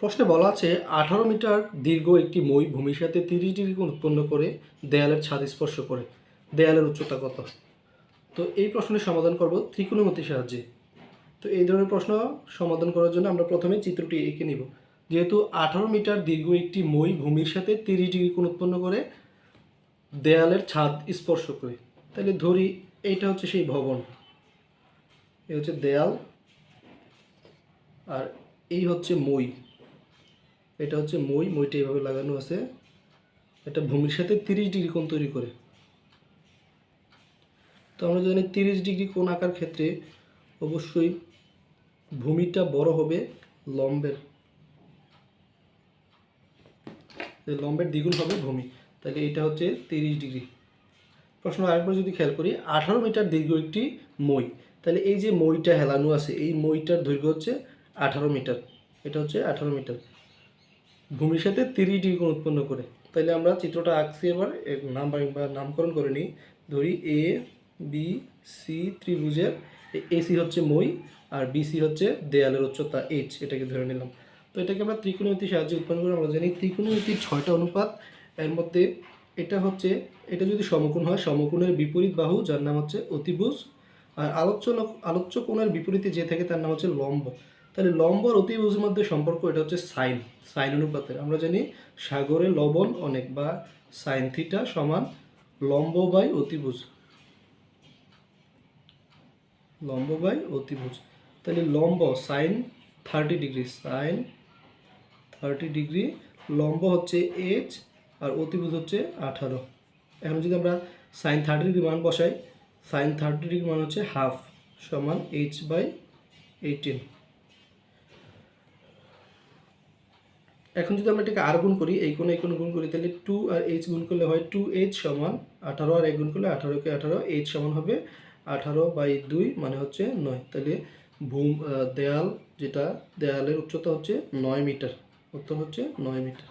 প্রশ্নে বলা আছে, আঠারো মিটার দীর্ঘ একটি মই ভূমির সাথে তিরিশ ডিগ্রি কোণ উৎপন্ন করে দেয়ালের ছাদ স্পর্শ করে। দেয়ালের উচ্চতা কত? তো এই প্রশ্নের সমাধান করব ত্রিকোণমিতির সাহায্যে। তো এই ধরনের প্রশ্ন সমাধান করার জন্য আমরা প্রথমে চিত্রটি এঁকে নিব। যেহেতু আঠারো মিটার দীর্ঘ একটি মই ভূমির সাথে তিরিশ ডিগ্রি কোণ উৎপন্ন করে দেয়ালের ছাদ স্পর্শ করে। তাহলে ধরি এইটা হচ্ছে সেই ভবন। এই হচ্ছে দেয়াল আর এই হচ্ছে মই। এটা হচ্ছে মই, মইটা এইভাবে লাগানো আছে। এটা ভূমির সাথে তিরিশ ডিগ্রি কোণ তৈরি করে। তো আমরা জানি তিরিশ ডিগ্রি কোণ আঁকার ক্ষেত্রে অবশ্যই ভূমিটা বড় হবে লম্বের। লম্বের দ্বিগুণ হবে ভূমি। তাহলে এটা হচ্ছে তিরিশ ডিগ্রি। প্রশ্ন আরেকবার যদি খেয়াল করি, আঠারো মিটার দীর্ঘ একটি মই। তাহলে এই যে মইটা হেলানো আছে, এই মইটার দৈর্ঘ্য হচ্ছে আঠারো মিটার। এটা হচ্ছে আঠারো মিটার। ভূমির সাথে তিরিশ ডিগ্রি কোণ উৎপন্ন করে। তাহলে আমরা চিত্রটা আঁকছি এবার নাম বা নামকরণ করে নিই। ধরি এ বি সি ত্রিভুজের এসি হচ্ছে মই, আর বিসি হচ্ছে দেয়ালের উচ্চতা এইচ এটাকে ধরে নিলাম। তো এটাকে আমরা ত্রিকোণমিতির সাহায্যে উৎপন্ন করে, আমরা জানি ত্রিকোণমিতির ছয়টা অনুপাত, এর মধ্যে এটা হচ্ছে, এটা যদি সমকোণ হয়, সমকোণের বিপরীত বাহু, যার নাম হচ্ছে অতিভুজ, আর আলোচ্য আলোচ্য কোণের বিপরীতে যে থাকে, তার নাম হচ্ছে লম্ব। তাহলে লম্ব আর অতিভুজের মধ্যে সম্পর্ক এটা হচ্ছে সাইন সাইন অনুপাতের। আমরা জানি সাগরে লবণ অনেক বা সাইন থিটা সমান লম্ব বাই অতিভুজ। লম্ব বাই অতিভুজ। তাহলে লম্ব sine thirty degree, sine thirty degree লম্ব হচ্ছে এইচ আর অতিভুজ হচ্ছে আঠারো। এখন যদি আমরা সাইন থার্টি ডিগ্রি মান বসাই, সাইন থার্টি ডিগ্রি মান হচ্ছে হাফ সমান এইচ বাই এইটিন এখন যদি আমরা এটাকে আর গুণ করি, এই কোণে এই কোণে গুণ করি, তাহলে টু আর এইচ গুণ করলে হয় টু এইচ সমান আঠারো, আর এক গুণ করলে আঠারোকে আঠারো এইচ সমান হবে আঠারো বাই দুই মানে হচ্ছে নয়। তাহলে ভূম দেয়াল যেটা, দেয়ালের উচ্চতা হচ্ছে নয় মিটার, উত্তর হচ্ছে নয় মিটার।